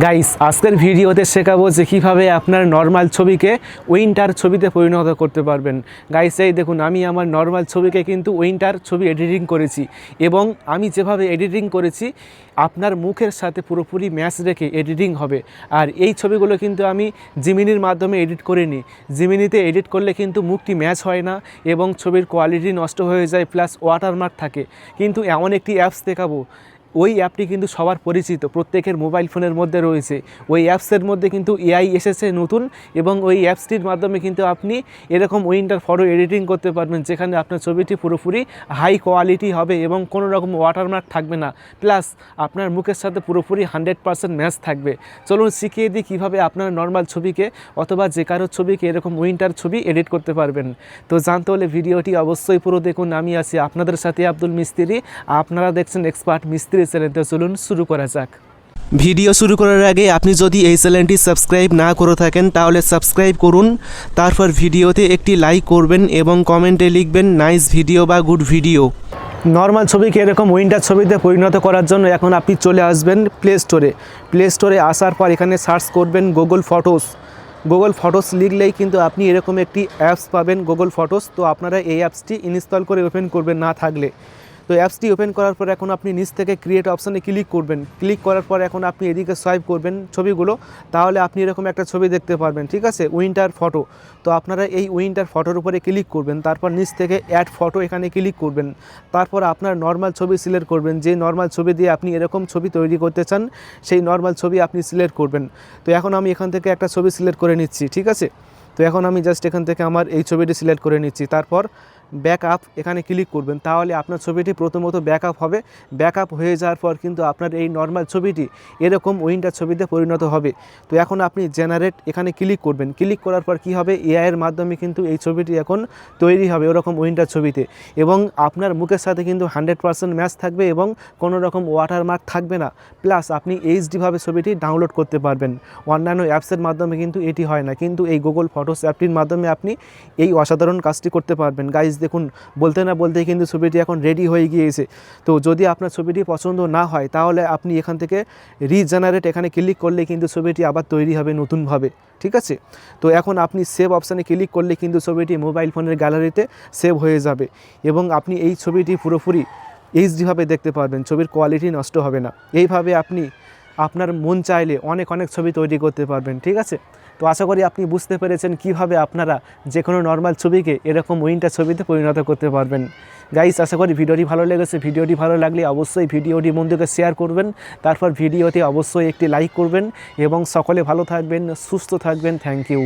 Guys আজকের ভিডিওতে শেখাবো যে কীভাবে আপনার নর্মাল ছবিকে উইন্টার ছবিতে পরিণত করতে পারবেন। গাইস এই দেখুন, আমি আমার নর্মাল ছবিকে কিন্তু উইন্টার ছবি এডিটিং করেছি এবং আমি যেভাবে এডিটিং করেছি, আপনার মুখের সাথে পুরোপুরি ম্যাচ রেখে এডিটিং হবে। আর এই ছবিগুলো কিন্তু আমি জিমিনির মাধ্যমে এডিট করিনি। জিমিনিতে এডিট করলে কিন্তু মুখটি ম্যাচ হয় না এবং ছবির কোয়ালিটি নষ্ট হয়ে যায় প্লাস ওয়াটারমার্ক থাকে। কিন্তু এমন একটি অ্যাপস দেখাবো। ওই অ্যাপটি কিন্তু সবার পরিচিত, প্রত্যেকের মোবাইল ফোনের মধ্যে রয়েছে। ওই অ্যাপসের মধ্যে কিন্তু এআই এসেছে নতুন এবং ওই অ্যাপসটির মাধ্যমে কিন্তু আপনি এরকম উইন্টার ফটো এডিটিং করতে পারবেন, যেখানে আপনার ছবিটি পুরোপুরি হাই কোয়ালিটি হবে এবং কোনো রকম ওয়াটারমার্ক থাকবে না। প্লাস আপনার মুখের সাথে পুরোপুরি হান্ড্রেড পারসেন্ট ম্যাচ থাকবে। চলুন শিখিয়ে দিই কীভাবে আপনার নর্মাল ছবিকে অথবা যে কারোর ছবিকে এরকম উইন্টার ছবি এডিট করতে পারবেন। তো জানতে হলে ভিডিওটি অবশ্যই পুরো দেখুন, আমি আছি আপনাদের সাথে আব্দুল মিস্ত্রি। আপনারা দেখছেন এক্সপার্ট মিস্ত্রি চ্যানেল তো চলুন শুরু করা যাক। ভিডিও শুরু করার আগে আপনি যদি এই চ্যানেলটি সাবস্ক্রাইব না করে থাকেন তাহলে সাবস্ক্রাইব করুন তারপর ভিডিওতে একটি লাইক করবেন এবং কমেন্টে লিখবেন নাইস ভিডিও বা গুড ভিডিও নর্মাল ছবিকে এরকম উইন্টার ছবিতে পরিণত করার জন্য এখন আপনি চলে আসবেন প্লে স্টোরে প্লে স্টোরে আসার পর এখানে সার্চ করবেন গুগল ফটোস গুগল ফটোস লিখলেই কিন্তু আপনি এরকম একটি অ্যাপস পাবেন গুগল ফটোস তো আপনারা এই অ্যাপসটি ইনস্টল করে ওপেন করবেন না থাকলে। তো অ্যাপসটি ওপেন করার পর এখন আপনি নিচ থেকে ক্রিয়েট অপশানে ক্লিক করবেন। ক্লিক করার পর এখন আপনি এদিকে সোয়াইপ করবেন ছবিগুলো, তাহলে আপনি এরকম একটা ছবি দেখতে পারবেন, ঠিক আছে? উইন্টার ফটো তো আপনারা এই উইন্টার ফটোর উপরে ক্লিক করবেন, তারপর নিচ থেকে অ্যাড ফটো এখানে ক্লিক করবেন। তারপর আপনার নর্মাল ছবি সিলেক্ট করবেন, যে নর্মাল ছবি দিয়ে আপনি এরকম ছবি তৈরি করতে চান, সেই নর্মাল ছবি আপনি সিলেক্ট করবেন। তো এখন আমি এখান থেকে একটা ছবি সিলেক্ট করে নিচ্ছি, ঠিক আছে? তো এখন আমি জাস্ট এখান থেকে আমার এই ছবিটি সিলেক্ট করে নিচ্ছি। তারপর ব্যাক আপ এখানে ক্লিক করবেন, তাহলে আপনার ছবিটি প্রথমত ব্যাক আপ হবে। ব্যাক আপ হয়ে যাওয়ার পর কিন্তু আপনার এই নর্মাল ছবিটি এরকম উইন্টার ছবিতে পরিণত হবে। তো এখন আপনি জেনারেট এখানে ক্লিক করবেন। ক্লিক করার পর কি হবে? এআইয়ের মাধ্যমে কিন্তু এই ছবিটি এখন তৈরি হবে ওরকম উইন্টার ছবিতে। এবং আপনার মুখের সাথে কিন্তু হান্ড্রেড পারসেন্ট ম্যাচ থাকবে এবং কোনো রকম ওয়াটারমার্ক থাকবে না। প্লাস আপনি এইচডিভাবে ছবিটি ডাউনলোড করতে পারবেন। অন্যান্য অ্যাপসের মাধ্যমে কিন্তু এটি হয় না। কিন্তু এই গুগল ফটোস অ্যাপটির মাধ্যমে আপনি এই অসাধারণ কাজটি করতে পারবেন। গাইজ দেখুন, বলতে না বলতেই কিন্তু ছবিটি এখন রেডি হয়ে গিয়েছে। তো যদি আপনার ছবিটি পছন্দ না হয়, তাহলে আপনি এখান থেকে রিজেনারেট এখানে ক্লিক করলে কিন্তু ছবিটি আবার তৈরি হবে নতুনভাবে, ঠিক আছে? তো এখন আপনি সেভ অপশানে ক্লিক করলে কিন্তু ছবিটি মোবাইল ফোনের গ্যালারিতে সেভ হয়ে যাবে এবং আপনি এই ছবিটি পুরোপুরি এইচডিভাবে দেখতে পারবেন, ছবির কোয়ালিটি নষ্ট হবে না। এইভাবে আপনি আপনার মন চাইলে অনেক অনেক ছবি তৈরি করতে পারবেন, ঠিক আছে? তো আশা করি আপনি বুঝতে পেরেছেন কীভাবে আপনারা যে কোনো নর্মাল ছবিকে এরকম উইন্টার ছবিতে পরিণত করতে পারবেন। গাইস আশা করি ভিডিওটি ভালো লেগেছে। ভিডিওটি ভালো লাগলে অবশ্যই ভিডিওটি বন্ধুকে শেয়ার করবেন। তারপর ভিডিওতে অবশ্যই একটি লাইক করবেন এবং সকলে ভালো থাকবেন, সুস্থ থাকবেন। Thank you